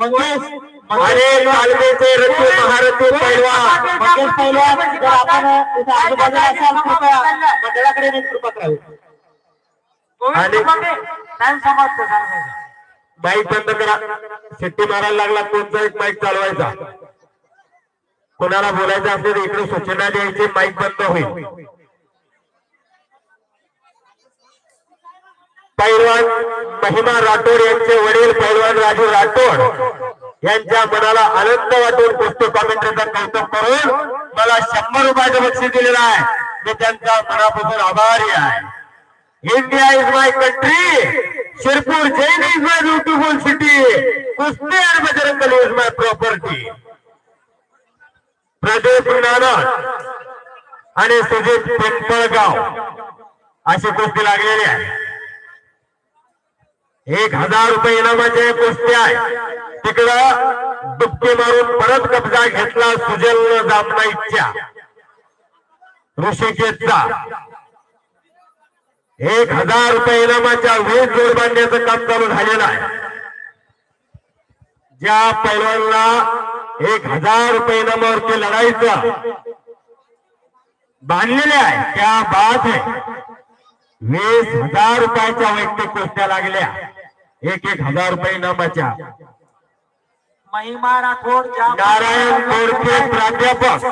रथी महारथी पैलवान. मंगेश पहिलवान जर आपण इथं आजूबाजूला असाल कृपया मंडळाकडे नेतृत्व करावे आणि- माईक बंद करा. शिट्टी मारायला लागला कोणता एक माईक चालवायचा? कोणाला बोलायचं असेल इकडे सूचना द्यायची माईक बंद होईल. पैलवान महिमा राठोड यांचे वडील पैलवान राजू राठोड यांच्या मनाला आनंद वाटून कुस्ती कॉमेंट्रीचं कौतुक करून मला शंभर रुपयाचं बक्षीस दिलेलं आहे. मी त्यांचा मनापासून आभारी आहे. India is my country Shirpur Jain is my beautiful city कुस्ती आणि Bajrang Dal is my property Pradeep Nanak आणि सुजित पिंपळगाव अशी कुस्ती लागलेली आहे. एक हजार रुपये इनामाचे कुस्ती आहे. तिकडं दुपटी मारून परत कब्जा घेतला सुजल जामना इच्छा. ऋषिकेतचा एक हजार रुपये इनामाच्या वीज जोड बांधण्याचं काम चालू झालेलं आहे. ज्या पैलवानला एक हजार रुपये इनामावरती लढायचं बांधलेले आहे त्या बाद आहे. वीस हजार रुपयाच्या वैयक्तिक कुस्त्या लागल्या. एक एक हजार रुपये इनामाच्या महिमा राठोड नारायण गोडके प्राध्यापक.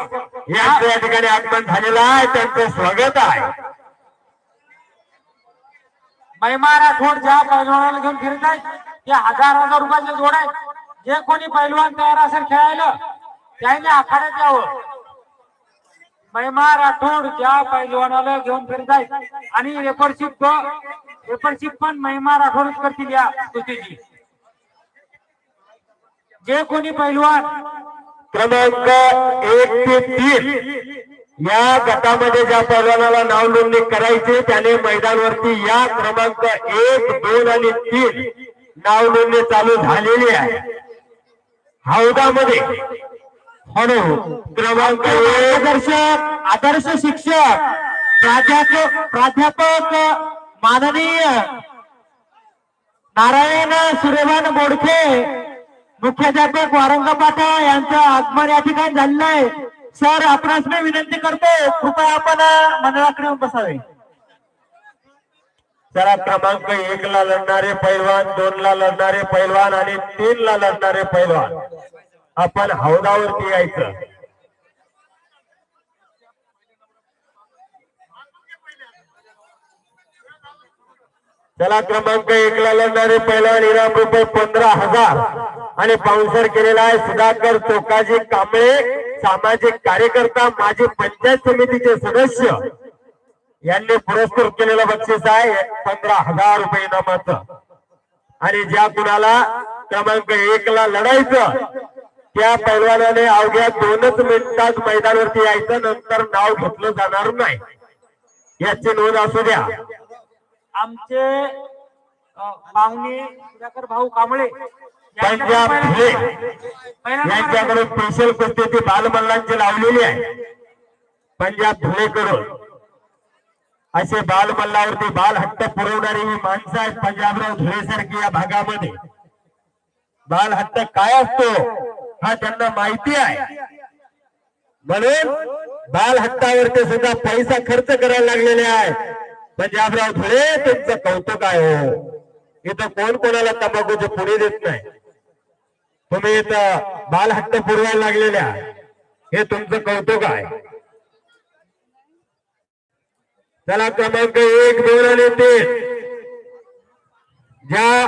यांचं या ठिकाणी आगमन झालेलं आहे त्यांचं स्वागत आहे. महिमा राठोड ज्या पैलवानाला घेऊन फिरत आहेत ते हजार हजार रुपयाचे जोड आहेत जे कोणी पैलवान तयार असेल खेळायला त्याने आखाड्यात यावं. महिमा राठोड ज्या पैलवानाला घेऊन फिरत आहेत आणि रेफरशिप पण महिमा राठोडच करतील या जे कोणी पैलवान क्रमांक एक ते तीन या गटामध्ये ज्या पैलवानाला नाव नोंदणी करायची त्याने मैदानवरती या क्रमांक एक दोन आणि तीन नाव नोंदणी चालू झालेली आहे. हौदामध्ये हॅलो क्रमांक एक. मार्गदर्शक आदर्श शिक्षक प्राध्यापक प्राध्यापक माननीय नारायण सुरेवान बोडके मुख्याध्यापक वारंगपाठा यांचं आगमन या ठिकाणी झालेलं आहे. सर आपणास मी विनंती करतो कृपया आपण मंडळाकडे बसावे. जरा क्रमांक एक ला लढणारे पैलवान दोन ला लढणारे पैलवान आणि तीन ला लढणारे पैलवान. आपण हौदावरती यायचं. त्याला क्रमांक एक ला लढणारे पहिला इनाम रुपये पंधरा हजार. आणि पाऊसर केलेला आहे सुधाकर चोकाजी कांबळे सामाजिक कार्यकर्ता माजी पंचायत समितीचे सदस्य. यांनी पुरस्कृत केलेलं बक्षीस आहे पंधरा हजार रुपये इनामाचं. आणि ज्या कुणाला क्रमांक एक ला लढायचं त्या पैलवानाने अवघ्या दोनच मिनिटात मैदानावरती यायचं नंतर नाव घेतलं जाणार नाही. याची नोंद असू द्या. आमचे सुधाकर भाऊ कांबळे धुळे पहिल्यांदा यांच्याकडून स्पेशल कुस्ती ती बालमल्लांची लावलेली आहे. पंजाब धुळेकडून. असे बालमल्लावरती बाल हट्ट पुरवणारी ही माणसं आहेत पंजाबराव धुळेसारखी या भागामध्ये. बाल हट्ट काय असतो हा त्यांना माहिती आहे. म्हणून बाल हट्टावरती सुद्धा पैसा खर्च करायला लागलेले आहे पंजाबराव धुळे तुमचं कौतुक आहे हो. इथं कोण कोणाला तंबाखूचे पुणे देत नाही? तुम्ही इथं बाल हट्ट पुरवायला लागलेल्या हे तुमचं कौतुक आहे. चला क्रमांक एक दोन आणि तीन. ज्या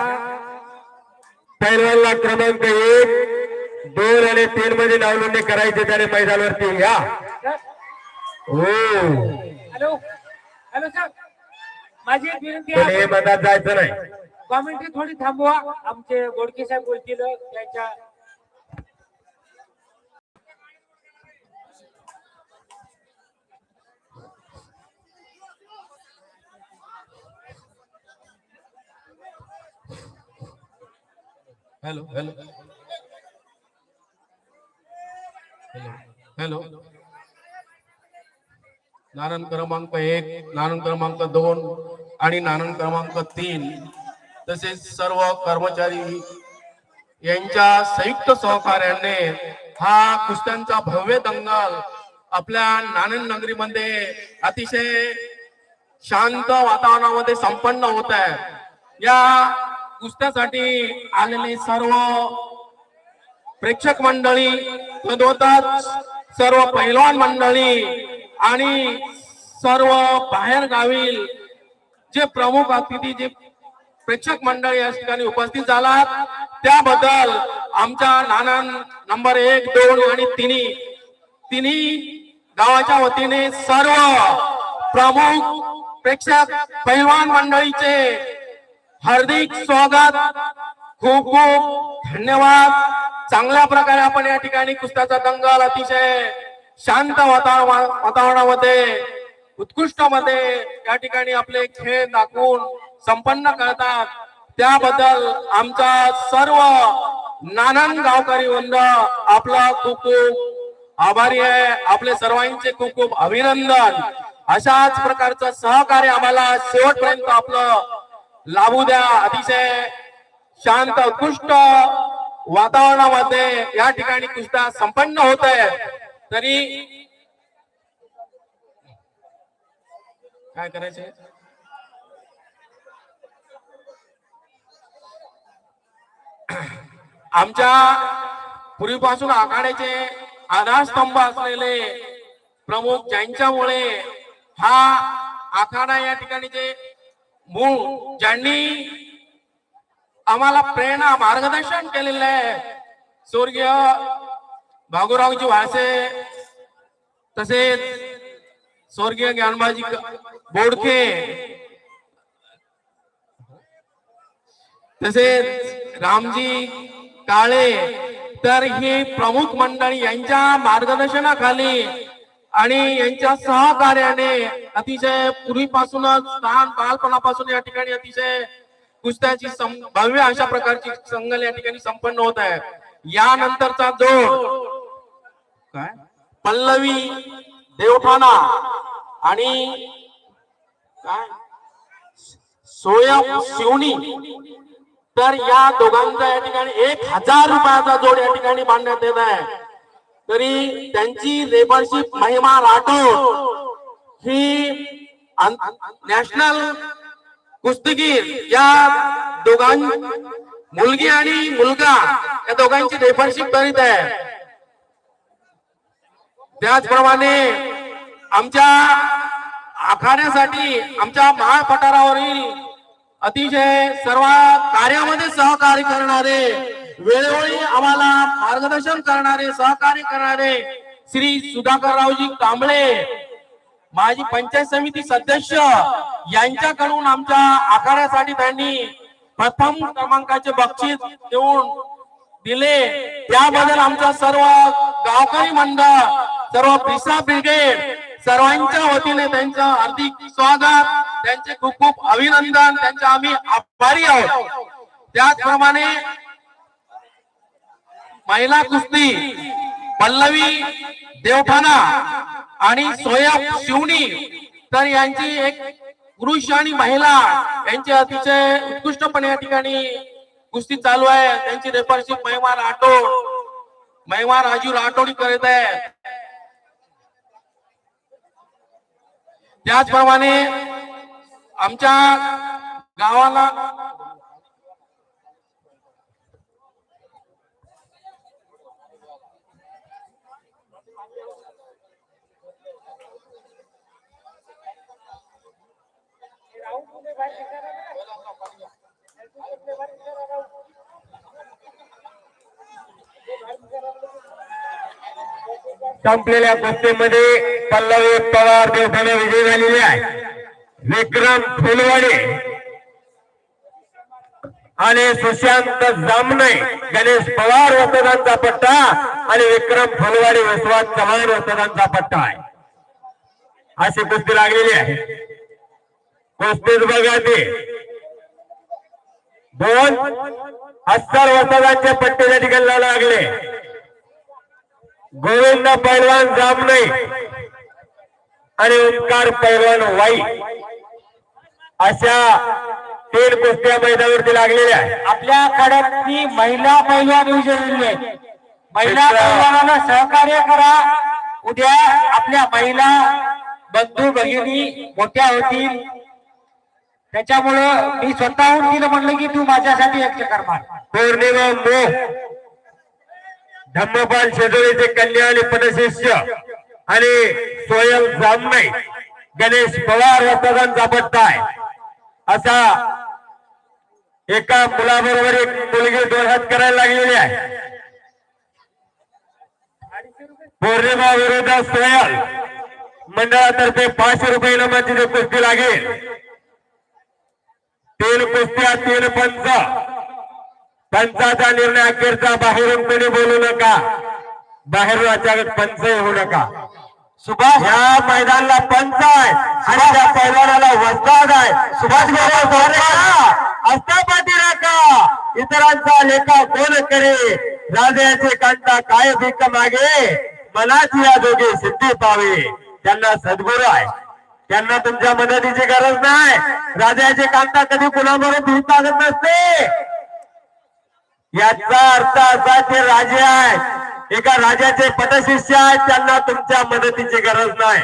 पैलवानला क्रमांक एक दोन आणि तीन मध्ये नाव नोंदणी करायची त्याने मैदानावरती या. हो. हॅलो. Hello sir. माझी एक विनंती आहे. मनात जायचं नाही. कॉमेंट्री थोडी थांबवा. आमचे गोडके साहेब बोलतील त्यांच्या हॅलो हॅलो. Hello hello. नानन क्रमांक एक नानन क्रमांक दोन आणि नानन क्रमांक तीन. तसेच सर्व कर्मचारी यांच्या संयुक्त सहकार्याने हा कुस्त्यांचा भव्य दंगल आपल्या नाणंद नगरीमध्ये अतिशय शांत वातावरणामध्ये संपन्न होत आहे. या कुस्त्यासाठी आलेले सर्व प्रेक्षक मंडळी तदोतच सर्व पैलवान मंडळी आणि सर्व बाहेर गावील जे प्रमुख अतिथी जे प्रेक्षक मंडळी या ठिकाणी उपस्थित झालात त्याबद्दल आमच्या नाना नंबर एक दोन आणि तिन्ही तिन्ही गावाच्या वतीने सर्व प्रमुख प्रेक्षक पैलवान मंडळीचे हार्दिक स्वागत खूप खूप धन्यवाद. चांगल्या प्रकारे आपण या ठिकाणी कुस्ताचा दंगल अतिशय शांत वातावरण वातावरणामध्ये उत्कृष्टमध्ये या ठिकाणी आपले खेळ दाखवून संपन्न करतात. त्याबद्दल आमचा सर्व नानन गावकरी वृंद आपला खूप खूप आभारी आहे. आपले सर्वांचे खूप खूप अभिनंदन. अशाच प्रकारचं सहकार्य आम्हाला शेवटपर्यंत आपलं लाभू द्या. अतिशय शांत उत्कृष्ट वातावरणामध्ये या ठिकाणी कुस्त्या संपन्न होत आहे तरी काय करायचे आमच्या पूर्वीपासून आखाड्याचे आधारस्तंभ असलेले प्रमुख ज्यांच्यामुळे हा आखाडा या ठिकाणी जे मूळ ज्यांनी आम्हाला प्रेरणा मार्गदर्शन केलेलं आहे स्वर्गीय भागुरावजी वाळसे तसेच स्वर्गीय ज्ञानबाजी बोडके तसेच रामजी काळे तर ही प्रमुख मंडळी यांच्या मार्गदर्शनाखाली आणि यांच्या सहकार्याने अतिशय पूर्वीपासूनच लहान बालपणापासून या ठिकाणी अतिशय कुस्त्याची भव्य अशा प्रकारची संगल या ठिकाणी संपन्न होत आहे. यानंतरचा जोड काय? पल्लवी देवठाणा आणि काय? सोयम शिवणी. तर या दोघांचा या ठिकाणी एक हजार रुपयाचा जोड या ठिकाणी बांधण्यात येत आहे. तरी त्यांची लेबरशिप महिमा राठोड ही नॅशनल कुस्तीगीर या दोघां मुलगी आणि मुलगा या दोघांची लेबरशिप करीत आहे. त्याचप्रमाणे आमच्या आखाड्यासाठी आमच्या महापठारावरील अतिशय सर्व कार्यामध्ये सहकार्य करणारे वेळोवेळी आम्हाला मार्गदर्शन करणारे सहकार्य करणारे श्री सुधाकररावजी कांबळे माजी पंचायत समिती सदस्य यांच्याकडून आमच्या आखाड्यासाठी त्यांनी प्रथम क्रमांकाचे बक्षीस देऊन दिले. त्याबद्दल आमचा सर्व गावकरी मंडळ सर्व पिसा ब्रिगेड सर्वांच्या वतीने त्यांचं हार्दिक स्वागत त्यांचे खूप खूप अभिनंदन त्यांचे आम्ही आभारी आहोत. त्याचप्रमाणे महिला कुस्ती पल्लवी देवठाणा आणि सोया शिवणी तर यांची एक पुरुष आणि महिला यांची अतिशय उत्कृष्टपणे या ठिकाणी कुस्ती चालू आहे. त्यांची रेफरशिप महिमा राठोड महिमा राजू राठोड करत आहे त्याचप्रमाणे आमच्या गावाला संपलेल्या कुस्तीमध्ये पल्लवी पवार देवखाने विजयी झालेली आहे. विक्रम फुलवाडे आणि सुशांत जामने गणेश पवार मतदानचा पट्टा आणि विक्रम फुलवाडे विश्वास चव्हाण मतदानचा पट्टा आहे. अशी कुस्ती लागलेली आहे. कुस्तीत बघा ते. दोन अस्तर मतदानच्या पट्टे त्या ठिकाणी लागले. गोविंद पैलवान जामणे आणि ओंकार पैलवान वाई. अशा तीन कुस्त्या मैदानावरती लागलेल्या आपल्या कड्यातली महिला पैलवान आहे महिला पैलवानाला सहकार्य करा. उद्या आपल्या महिला बंधू भगिनी मोठ्या होतील. त्याच्यामुळं मी स्वतःहून तिला म्हणलं की तू माझ्यासाठी चक्कर मार. पौर्णिमा धम्मपाल शेजोळीचे कन्या आणि पदशिष्य आणि स्वयं स्वामी गणेश पवार रक्तदानचा पत्ता आहे. असा एका मुलाबरोबर एक मुलगी दोघात करायला लागलेली आहे. पौर्णिमा विरोधात सोयल मंडळातर्फे पाचशे रुपये इनामाची जी कुस्ती लागेल तीन कुस्त्या तीन पंच पंचाचा निर्णय अखेरचा बाहेरून कोणी बोलू नका. बाहेरून अचानक पंच होऊ नका. सुभाष? या मैदानाला पंच आहे. आणि त्या पैलवानाला वस्ताद आहे. सुभाष राखा इतरांचा लेखा कोण करे? राजाचे कांता काय भीक मागे? मनाची या दोघे सिद्धी पावे. त्यांना सद्गुरू आहे. त्यांना तुमच्या मदतीची गरज नाही. राजाचे कांता कधी कुणाबरोबर भीत लागत नसते. याचा अर्थ असा ते राजे आहेत. एका राजाचे पटशिष्य आहेत त्यांना तुमच्या मदतीची गरज नाही.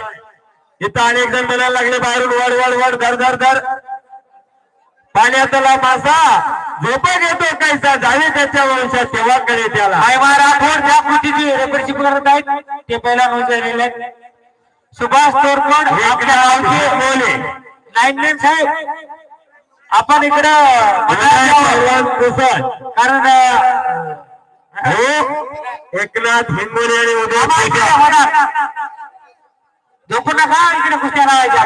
इथं अनेक जण म्हणायला लागले बाहेरून वड वड वड धर धर धर. पाण्यातला मासा झोप घेतो कैसा जावी त्याच्या वंशात तेव्हा कळे त्याला. राठोड ज्या कृतीची रेकॉर्डशिप करत आहेत. ते पहिला नोंदवलेले आहेत सुभाष तोरकोड आपल्या गावचे बोले लाईनमॅन साहेब. आपण इकडं कारण हो? एकनाथ हिंगोली आणि उदय. झोपू नका इकडे कुस्त्या लावायच्या.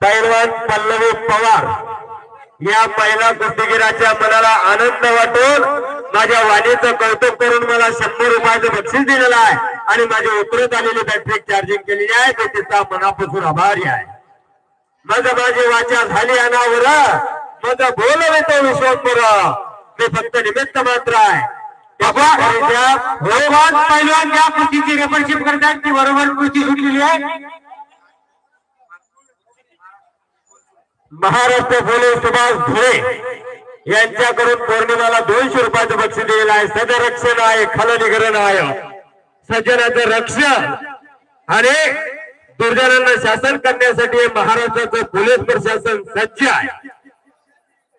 पैलवान पल्लवी पवार. या महिला कुस्तीगिराच्या मनाला आनंद वाटून माझ्या वाणीचं कौतुक करून मला शंभर रुपयाचं बक्षीस दिलेलं आहे. आणि माझी उतरत आलेली बॅटरी चार्जिंग केलेली आहे. ते तिचा मनापासून आभारी आहे. मग माझी वाचा झाली अनावर. मग बोलवे तो विश्वंभर मी फक्त निमित्त मात्र आहे. भगवान त्या- पैलवान ज्या कृतीची रेकॉर्डशिप करतात ती बरोबर कृती सुटलेली आहे. महाराष्ट्र पोलीस सुभाष धुळे यांच्याकडून पौर्णिमाला दोनशे रुपयाचं बक्षीस दिलेलं आहे. सदरक्षण आहे खलनिग्रहण आहे सज्जनाचं रक्षण. आणि दुर्जनांना शासन करण्यासाठी महाराष्ट्राचं पोलीस प्रशासन सज्ज आहे.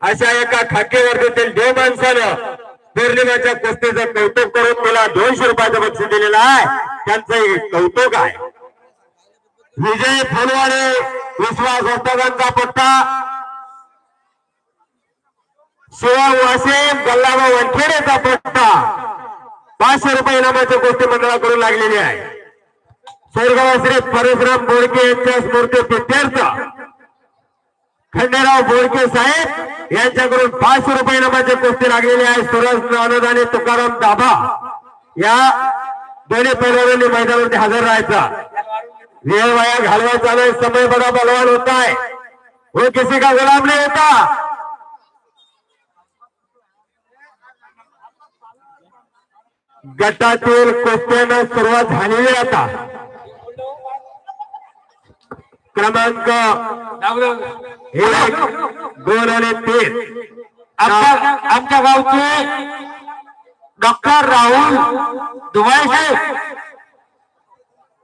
अशा एका खाकेवर्दीतील देव माणसानं पौर्णिमाच्या कुस्तीचं कौतुक करून मला दोनशे रुपयाचं बक्षीस दिलेलं आहे. त्यांचं कौतुक आहे. विजय फुलवाडे विश्वास हस्तकांचा पट्टा. शिवा वासेम गल्लाबा वनखेडेचा पट्टा. पाचशे रुपये इनामाच्या गोष्टी मंडळाकडून लागलेली आहे. स्वर्गवासी परशुराम बोडके यांच्या स्मृती प्रित्यर्थ खंडेराव बोडके साहेब यांच्याकडून पाचशे रुपये इनामाची कुस्ती लागलेली आहे. सुरज आनंद आणि तुकाराम दाभा या दोन्ही पैलवानांनी मैदानावरती हजर राहायचा. वेळ वाया घालवायचा नाही. समय बड़ा बलवान होता है वो किसी का गुलाम नहीं होता? गटातील कुस्त्यानं सुरुवात झालेली आता. क्रमांक एक दोन आणि तीन. आमच्या गावचे डॉक्टर राहुल दुबाई साहेब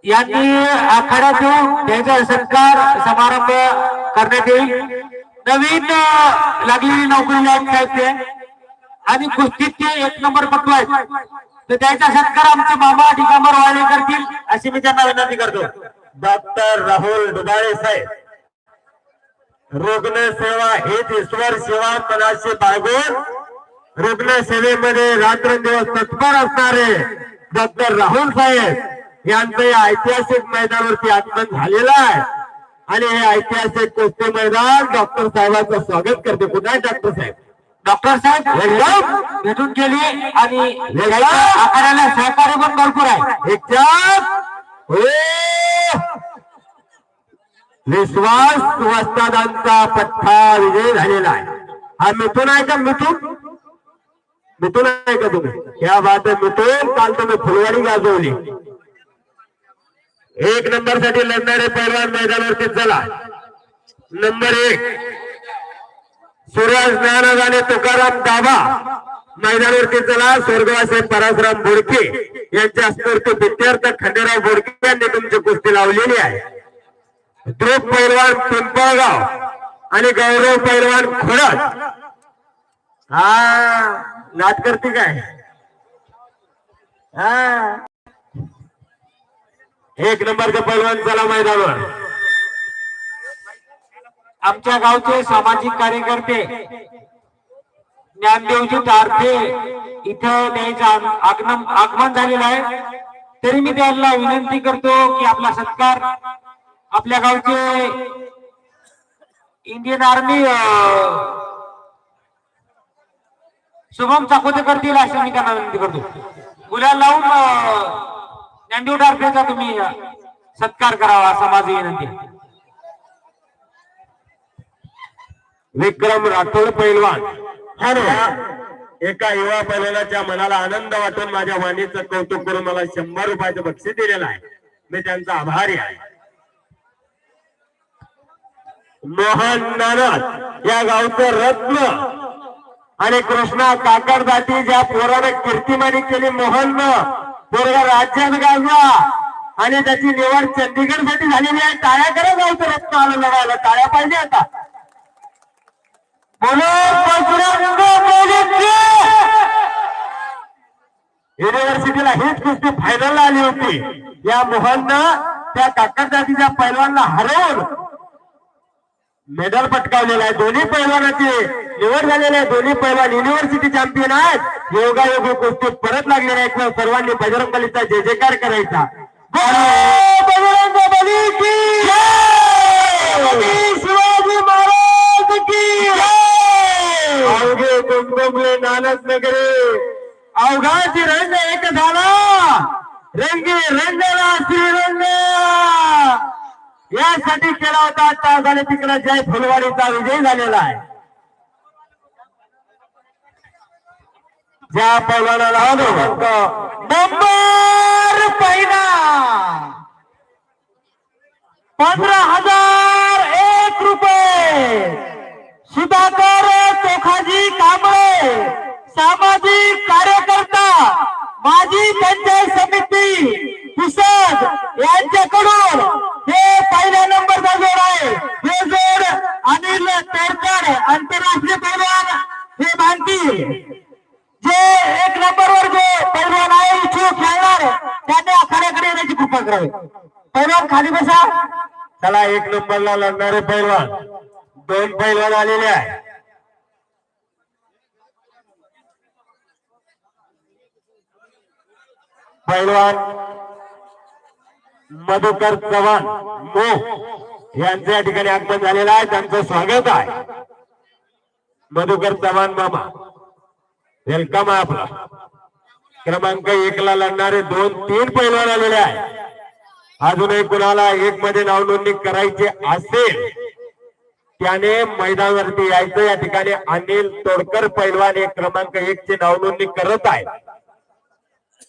यांनी आखाड्यात येऊन त्यांचा सत्कार समारंभ करण्यात येईल. नवीन लागलेली नोकरी आहेत साहेब ते आणि कुस्तीत ते एक नंबर पटू आहेत. तर त्यांचा सत्कार आमचे मामा दिगंबर वाळे करतील अशी मी त्यांना विनंती करतो. डॉक्टर राहुल दुबाळे साहेब रुग्ण सेवा हीच ईश्वर सेवा मनाशी बाळगून रुग्ण सेवेमध्ये रात्रंदिवस तत्पर असणारे डॉक्टर राहुल साहेब यांचं या ऐतिहासिक मैदानावरती आगमन झालेलं आहे आणि हे ऐतिहासिक कुस्ती मैदान डॉक्टर साहेबांचं स्वागत करते पुन्हा डॉक्टर साहेब डॉक्टर साहेब. भेटून गेली आणि. आखाड्याला सहकार्य पण भरपूर आहे एक! हो! विश्वास वस्तादांचा पठ्ठा विजय झालेला आहे. हा मिथून आहे का मिथून? मिथून आहे का तुम्ही? या बाद मिथून काल तुम्ही फुलवाडी गाजवली. एक नंबरसाठी लढणारे पैलवान मैदानावरती चला. नंबर एक. सुरेश ज्ञानगाने तुकाराम दाबा मैदानावरती चला. स्वर्गवासी पराशराम बोडके यांच्या स्फूर्ती विद्यार्थ खंडेराव बोडके यांनी तुमची कुस्ती लावलेली आहे. ध्रुव पैलवान पिंपळगाव आणि गौरव पैलवान खोडत हा नाट करते काय? हा. एक नंबरचा पैलवान चला मैदानावर. आमच्या गावचे सामाजिक कार्यकर्ते ज्ञानदेवजी तारखे इथं त्यांचं आगमन आगमन झालेलं आहे. तरी मी त्यांना विनंती करतो की आपला सत्कार आपल्या गावचे इंडियन आर्मी शुभम चाकोते करतील अशी मी त्यांना विनंती करतो. गुलाल लावून ज्ञानदेव तारखेचा तुम्ही सत्कार करावा असा माझी विनंती विक्रम राठोड पैलवान. हा एका युवा पैलवानाच्या मनाला आनंद वाटून माझ्या वाणीचं कौतुक करून मला शंभर रुपयाचं बक्षीस दिलेलं आहे. मी त्यांचा आभारी आहे. मोहन नानक या गावचं रत्न. आणि कृष्णा काकड ज्या पोरानं कीर्तिमानी केली मोहन पोरगा राज्यात गाजला. आणि त्याची निवड चंदीगडसाठी झालेली आहे. टाळ्या करा गावचं रत्न आलं लढायला टाळ्या पाहिजे आता. बोलो बजरंग बलीची! युनिव्हर्सिटीला हीच कुस्ती फायनलला आली होती. या मोहननं त्या काकड जातीच्या पैलवानला हरवून मेडल पटकावलेला आहे. दोन्ही पैलवानाची निवड झालेली आहे. दोन्ही पैलवान युनिव्हर्सिटी चॅम्पियन आहेत. योगायोगी कुस्ती परत लागलेला आहे. किंवा सर्वांनी बजरंग बलीचा जय जयकार करायचा. बजरंग बली जय! शिवाजी महाराज की जय! अवघे कुंकुमले नानक नगरी अवघाची रंग एक झाला. रंगी रंगला श्रीरंग. यासाठी केला होता आता झाले तिकडे जय फुलवाडीचा विजय झालेला आहे. ज्या पैलवानाला नंबर पहिला. पंधरा हजार एक रुपये. सुधाकर चोखाजी कांबळे. सामाजिक कार्यकर्ता माजी पंचायत समिती पुसद यांच्याकडून हे पहिल्या नंबरचा जोड आहे. हे जोड अनिल तेरकर आंतरराष्ट्रीय पैलवान हे मानतील जे एक नंबरवर जे पैलवान आहे इच्छुक खेळणार त्यांनी आखाड्याकडे येण्याची कृपा करावी. पैलवान खाली बसा. चला एक नंबरला लढणारे पैलवान. दोन पैलवान आलेले आहे पैलवान मधुकर चव्हाण मो यांचं या ठिकाणी आगमन झालेलं आहे. त्यांचं स्वागत आहे. मधुकर चव्हाण मामा वेलकम आहे आपला. क्रमांक एक ला लढणारे दोन तीन पैलवान आलेले आहे अजूनही कुणाला एक मध्ये नाव नोंदणी करायची असेल त्याने मैदानावरती यायचं. या ठिकाणी अनिल तोडकर पैलवान एक क्रमांक एक ची नाव नोंदणी करत आहे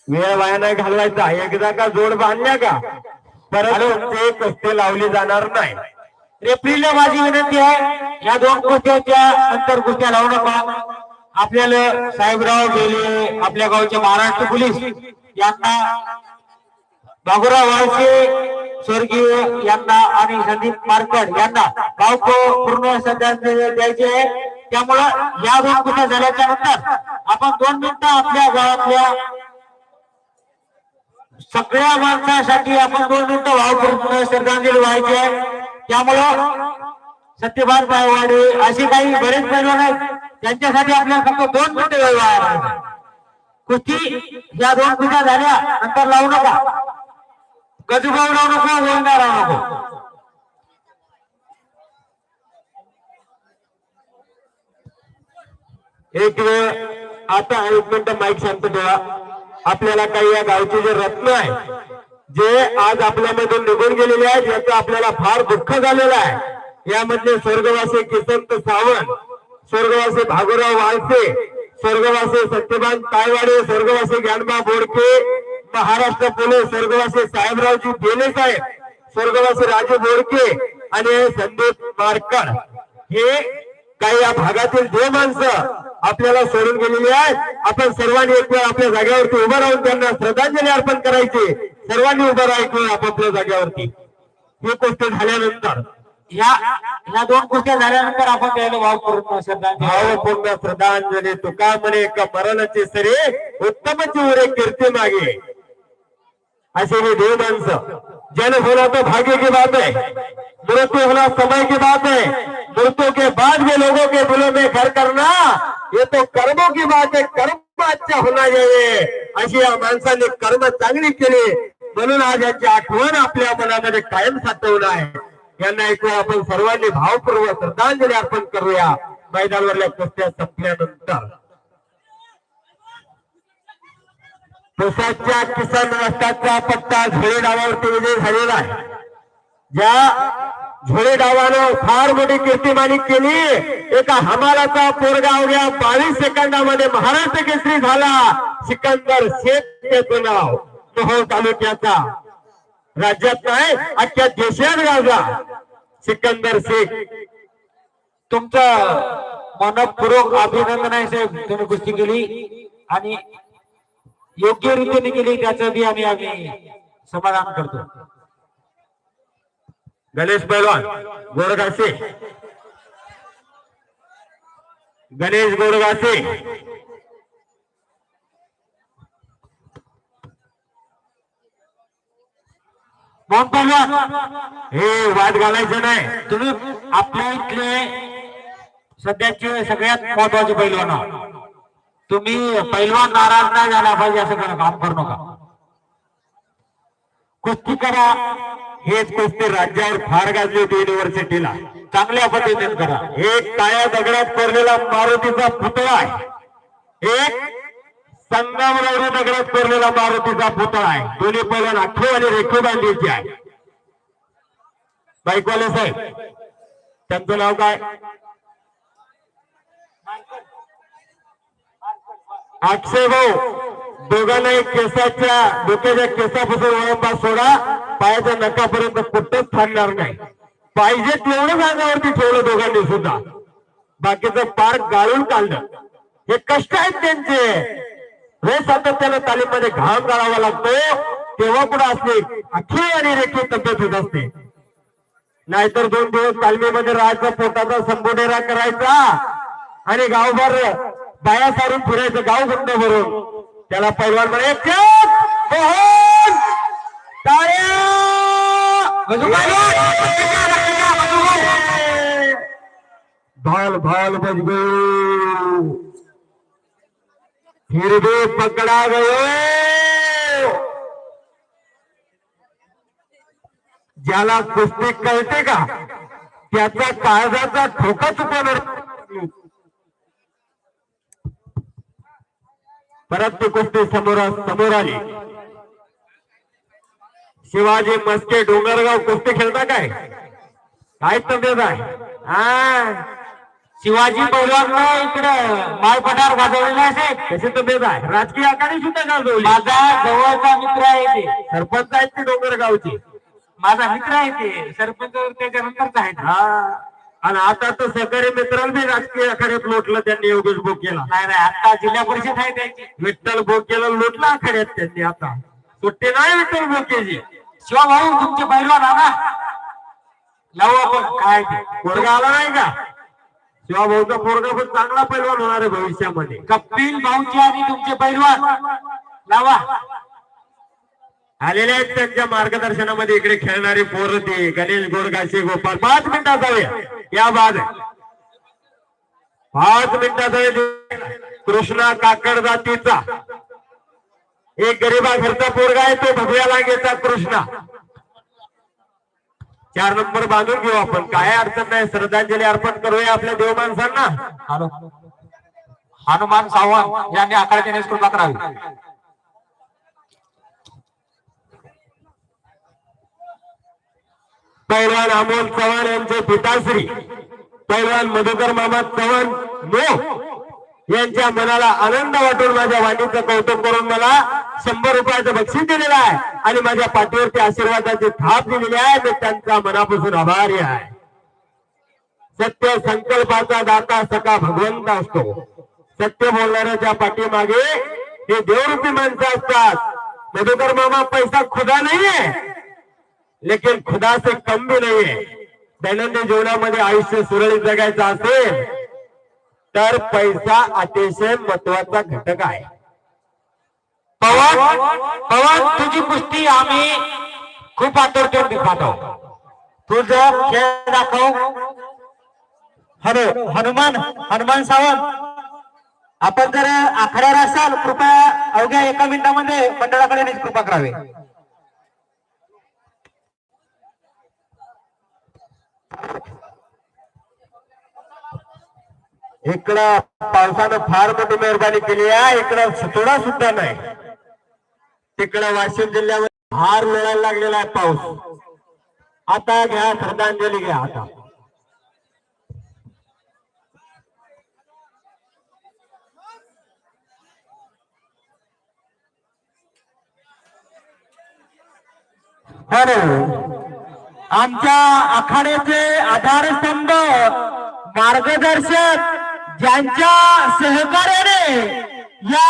वेळ वाया नाही घालवायचा. एकदा का जोड बांधल्या का? परत ते कुस्ती लावली जाणार नाही. रेफरीला माझी विनंती आहे या दोन कुस्त्यांच्या अंतर कुस्त्या लावू नका. आपल्याला साहेबराव गेले आपल्या गावचे महाराष्ट्र पोलीस यांना बाबुराव वाळके स्वर्गीय यांना आणि संदीप मारकड यांना गावको पूर्ण श्रद्धांजली द्यायची आहे. त्यामुळं या दोन कुस्त्या झाल्याच्यानंतर आपण दोन मिनिटं आपल्या गावातल्या सगळ्या माणसासाठी आपण दोन मिनिटं भावपूर्ण श्रद्धांजली व्हायची आहे. त्यामुळं सत्यभान पायवाडे असे काही बरेच पैलवान आहेत त्यांच्यासाठी आपल्याला फक्त दोन मिनिटं वेळ व्हायला कुस्ती या दोन कुस्त्या झाल्या नंतर लावू नका. गजूभाऊ लावू नको गोविंदा लावू नको. एक वेळ आता एक मिनिट माईक शांत ठेवा. आपल्याला काही या गावचे जे रत्न आहे जे आज आपल्यामधून निघून गेलेले आहेत याचं आपल्याला फार दुःख झालेलं आहे. यामधले स्वर्गवासी किसंत सावंत स्वर्गवासी भागुराव वाळसे स्वर्गवासी सत्यभान तायवाडे स्वर्गवासी ज्ञानबा बोडके महाराष्ट्र पोलीस स्वर्गवासी साहेबरावजी बेले साहेब स्वर्गवासी राजू बोडके आणि संदीप मारकर हे काही या भागातील जे माणसं आपल्याला सोडून गेलेली आहेत आपण सर्वांनी एक वेळ आपल्या जागेवरती उभं राहून त्यांना श्रद्धांजली अर्पण करायची. सर्वांनी उभं राहायचं आपापल्या जागेवरती. ही गोष्ट झाल्यानंतर. या या दोन गोष्टी झाल्यानंतर आपण त्याला भावपूर्ण श्रद्धांजली. भावपूर्ण श्रद्धांजली. तुका म्हणे एका मरणाचे सरे उत्तमची उरे कीर्ती मागे. असे हे देव माणसं. जन होना तो भाग्य की बात है। मृत्यु होना समय की बात है। मृत्यु के बाद में लोगों के दिलों में घर करना ये तो कर्मों की बात है। कर्म अच्छा होना चाहिए। अशी या माणसाने कर्म चांगली केली म्हणून आज याची आठवण आपल्या मनामध्ये कायम साठवलं आहे. यांना ऐकू आपण सर्वांनी भावपूर्वक श्रद्धांजली अर्पण करूया. मैदानावरल्या कुस्त्या संपल्यानंतर. पुसाच्या किसान राष्ट्राचा पट्टा झोळे डावावरती विजय झालेला आहे. ज्या झोळे डावानं फार मोठी कीर्तिमानी केली एका हमालाचा पोरगा अवघ्या बावीस सेकंदामध्ये महाराष्ट्र केसरी झाला. सिकंदर शेख त्याचं नाव मोहोळ तालुक्याचा. राज्यात नाही अख्ख्या देशात गाजला सिकंदर शेख. तुमचं मनपूर्वक अभिनंदन आहे साहेब तुम्ही कुस्ती केली. आणि योग्य रीतीने केली त्याचं बी आम्ही आम्ही समाधान करतो. गणेश पैलवान गोरगासे गणेश गोरगासे मोहन पहलवान हे वाद घालायचं नाही. तुम्ही आपल्या इथले सध्याचे सगळ्यात महत्त्वाचे पैलवान आहात. तुम्ही पैलवान नाराज नाही झाला पाहिजे असं करा काम करू नका. कुस्ती करा हेच कुस्ती राज्यावर फार गाजली होती युनिव्हर्सिटीला चांगल्या पद्धतीने करा. एक काळ्या दगडात कोरलेला मारुतीचा पुतळा आहे. एक संगमरवरी दगडात कोरलेला मारुतीचा पुतळा आहे. दोन्ही पैलवान आठव आणि रेखीव बांधीची आहे. बाईकवाले साहेब त्यांचं नाव काय? अक्षय भाऊ. दोघांनाही केसाच्या डोक्याच्या केसापासून वळंबा सोडा. पायाच्या नकापर्यंत कुठंच थांबणार नाही. पाहिजे तेवढं अंगावरती ठेवलं दोघांनी सुद्धा. बाकीचं पार गाळून काढलं. हे कष्ट आहेत त्यांचे. हे सातत्यानं तालीममध्ये घाम गाळावा लागतो. तेव्हा कुठं असते? अखी आणि रेखी तब्येत होत असते. नाहीतर दोन दिवस तालमीमध्ये राहायचा पोटाचा संबोडेरा करायचा. आणि गावभर बाया सारून फिरायचं गाव गुंड भरून त्याला पैलवान म्हणे "चल, मोहन, टाळ्या!" भाल भाल बज गयो फिर भी पकड़ा गयो ज्याला कुस्ती कळते का त्याचा काळजाचा ठोका चुकवणार. परत ती कुस्ती समोर समोर आली. शिवाजी मस्के डोंगरगाव कुस्ती खेळता काय? काय तब्येत आहे? हा? शिवाजी इकडे माळ पठार गाजवलेला आहे साहेब. कशी तब्येत आहे? राजकीय आखाडी सुद्धा गाजवली. माझा जवळचा मित्र आहे ते. सरपंच आहेत ते डोंगरगावची. माझा मित्र आहे ते. सरपंच त्याच्यानंतरच आहे हा. आणि आता तर सहकारी मित्राला बी राजकीय आखाड्यात लोटलं त्यांनी योगेश बोकेला. नाही नाही आता जिल्हा परिषद आहे त्याची. विठ्ठल बोकेला लोटलं आखाड्यात त्यांनी आता. सुट्टी नाही विठ्ठल बोकेची. शिवा भाऊ तुमचे पैलवान आला. लावू आपण. काय पोरगा आला नाही का? शिवा भाऊचा पोरगा पण चांगला पैलवान होणार आहे भविष्यामध्ये. कपिल भाऊचे आणि तुमचे पैलवान लावा. आलेले आहेत त्यांच्या मार्गदर्शनामध्ये इकडे खेळणारे पोर ते गणेश गोडगाशी गोपाल पाच मिनिटात जाऊया या बाद. पाच मिनिटात कृष्णा काकड जातीचा. एक गरीबा घरचा पोरगा आहे तो भगव्या लांगेचा कृष्णा. चार नंबर बांधून घेऊ आपण. काय अडचण नाही श्रद्धांजली अर्पण करूया आपल्या देव माणसांना. हनुमान सावंत यांनी आखाड्याची निष्कृपा करावी. पैलवान अमोल चव्हाण यांचे पिताश्री पैलवान मधुकर मामा चव्हाण नो यांच्या मनाला आनंद वाटून माझ्या वाणीचं कौतुक करून मला शंभर रुपयाचं बक्षीस दिलेलं आहे आणि माझ्या पाठीवरती आशीर्वादाची थाप दिलेली आहे. मी त्यांचा मनापासून आभारी आहे. सत्य संकल्पाचा दाता सका भगवंत असतो. सत्य बोलणाऱ्याच्या पाठीमागे हे देवरूपी माणसं असतात. मधुकर मामा पैसा खुदा नाहीये. लेकिन खुदा से कम भी नाहीये दैनंदिन जीवनामध्ये आयुष्य सुरळीत जगायचं असेल तर पैसा अतिशय महत्त्वाचा घटक आहे. पवन पवन तुझी कुस्ती आम्ही खूप आतुरतेने पाहतो. तुझं खेळ दाखव. हॅलो हनुमान हनुमान सावंत आपण जर आखड्यावर असाल कृपया अवघ्या एका मिनिटामध्ये मंडळाकडे कृपा करावी. इकडं पावसानं फार मोठी मेहरबानी केली आहे. इकडं सुतोडा सुद्धा नाही. तिकडं वाशिम जिल्ह्यावर हार मिळायला लागलेला आहे पाऊस. आता घ्या श्रद्धांजली घ्या आता. हॅलो. आमच्या आखाड्याचे आधारस्तंभ मार्गदर्शक ज्यांच्या सहकार्याने या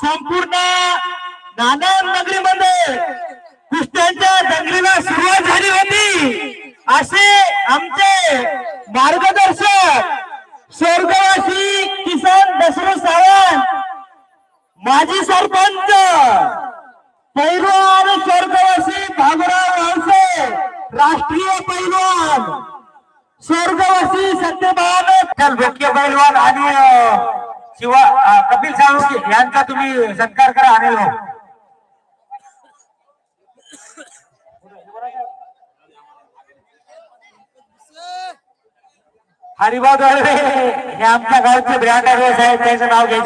संपूर्ण नांदेड नगरीमध्ये कुस्त्यांच्या दंगलीला सुरुवात झाली होती. असे आमचे मार्गदर्शक स्वर्गवासी किसन दशरथ सावंत माजी सरपंच पैलवान स्वर्गवासी भागुराव वळसे राष्ट्रीय पैलवान स्वर्गवासी सत्यभान मुख्य पैलवान आणि हो. शिवा कपिल साळुंके यांचा तुम्ही सत्कार करा अनिल हो. हरिभाऊ दळवे हे आमच्या गावचे ब्रँड आहेत त्यांचं नाव घ्यायचं